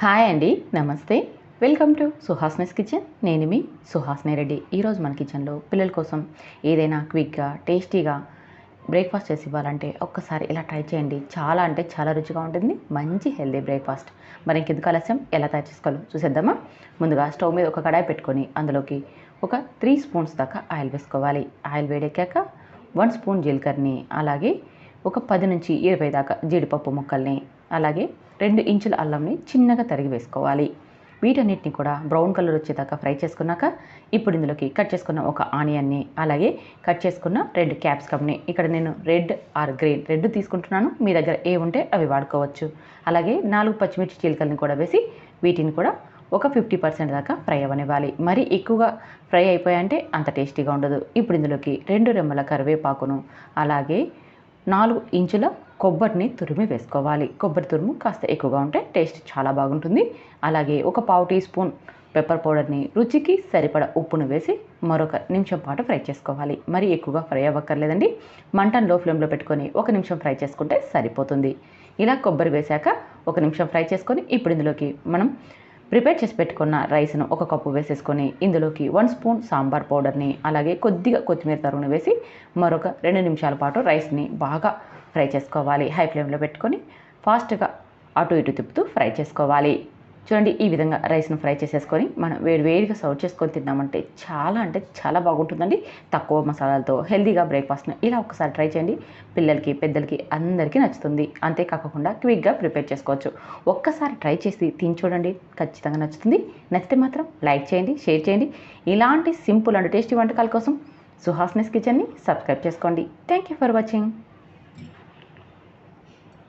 Hi అండి నమస్తే. Welcome to Suhasne's kitchen. నేను మీ సుహాస్నే రెడ్డి ఈరోజు మన కిచెన్లో పిల్లల కోసం ఏదైనా క్విక్గా టేస్టీగా బ్రేక్ఫాస్ట్ చేసి ఇవ్వాలంటే ఒక్కసారి ఇలా ట్రై చేయండి. చాలా అంటే చాలా రుచిగా ఉంటుంది. మంచి హెల్దీ బ్రేక్ఫాస్ట్. మరి ఇంకెందుకు ఆలస్యం? ఎలా తయారు చేసుకోవాలో చూసేద్దామా? ముందుగా స్టవ్ మీద ఒక కడాయి పెట్టుకొని అందులోకి ఒక త్రీ స్పూన్స్ దాకా ఆయిల్ వేసుకోవాలి. ఆయిల్ వేడెక్కాక వన్ స్పూన్ జీలకర్రని అలాగే ఒక పది నుంచి ఇరవై దాకా జీడిపప్పు ముక్కల్ని అలాగే రెండు ఇంచుల అల్లంని చిన్నగా తరిగి వేసుకోవాలి. వీటన్నిటిని కూడా బ్రౌన్ కలర్ వచ్చేదాకా ఫ్రై చేసుకున్నాక ఇప్పుడు ఇందులోకి కట్ చేసుకున్న ఒక ఆనియన్ని అలాగే కట్ చేసుకున్న రెండు క్యాప్సికమ్ని ఇక్కడ నేను రెడ్ ఆర్ గ్రీన్ రెడ్ తీసుకుంటున్నాను మీ దగ్గర ఏ ఉంటే అవి వాడుకోవచ్చు. అలాగే నాలుగు పచ్చిమిర్చి చీలికల్ని కూడా వేసి వీటిని కూడా ఒక ఫిఫ్టీ పర్సెంట్ దాకా ఫ్రై అవ్వనివ్వాలి మరి ఎక్కువగా ఫ్రై అయిపోయాయంటే అంత టేస్టీగా ఉండదు. ఇప్పుడు ఇందులోకి రెండు రెమ్మల కరివేపాకును అలాగే నాలుగు ఇంచుల కొబ్బరిని తురిమి వేసుకోవాలి. కొబ్బరి తురుము కాస్త ఎక్కువగా ఉంటే టేస్ట్ చాలా బాగుంటుంది. అలాగే ఒక పావు టీ స్పూన్ పెప్పర్ పౌడర్ని రుచికి సరిపడ ఉప్పును వేసి మరొక నిమిషం పాటు ఫ్రై చేసుకోవాలి. మరి ఎక్కువగా ఫ్రై అవ్వక్కర్లేదండి. మంటను లో ఫ్లేమ్లో పెట్టుకొని ఒక నిమిషం ఫ్రై చేసుకుంటే సరిపోతుంది. ఇలా కొబ్బరి వేశాక ఒక నిమిషం ఫ్రై చేసుకొని ఇప్పుడు ఇందులోకి మనం ప్రిపేర్ చేసి పెట్టుకున్న రైస్ను ఒక కప్పు వేసేసుకొని ఇందులోకి వన్ స్పూన్ సాంబార్ పౌడర్ని అలాగే కొద్దిగా కొత్తిమీర తరుగును వేసి మరొక రెండు నిమిషాల పాటు రైస్ని బాగా ఫ్రై చేసుకోవాలి. హై ఫ్లేమ్లో పెట్టుకొని ఫాస్ట్గా అటు ఇటు తిప్పుతూ ఫ్రై చేసుకోవాలి. చూడండి ఈ విధంగా రైస్ను ఫ్రై చేసేసుకొని మనం వేడి వేడిగా సర్వ్ చేసుకొని తిన్నామంటే చాలా అంటే చాలా బాగుంటుందండి. తక్కువ మసాలాలతో హెల్తీగా బ్రేక్ఫాస్ట్ని ఇలా ఒకసారి ట్రై చేయండి. పిల్లలకి పెద్దలకి అందరికీ నచ్చుతుంది. అంతేకాకుండా క్విక్గా ప్రిపేర్ చేసుకోవచ్చు. ఒక్కసారి ట్రై చేసి తిని చూడండి. ఖచ్చితంగా నచ్చుతుంది. నచ్చితే మాత్రం లైక్ చేయండి షేర్ చేయండి. ఇలాంటి సింపుల్ అండ్ టేస్టీ వంటకాల కోసం సుహాస్నెస్ కిచెన్ని సబ్స్క్రైబ్ చేసుకోండి. Thank you for watching.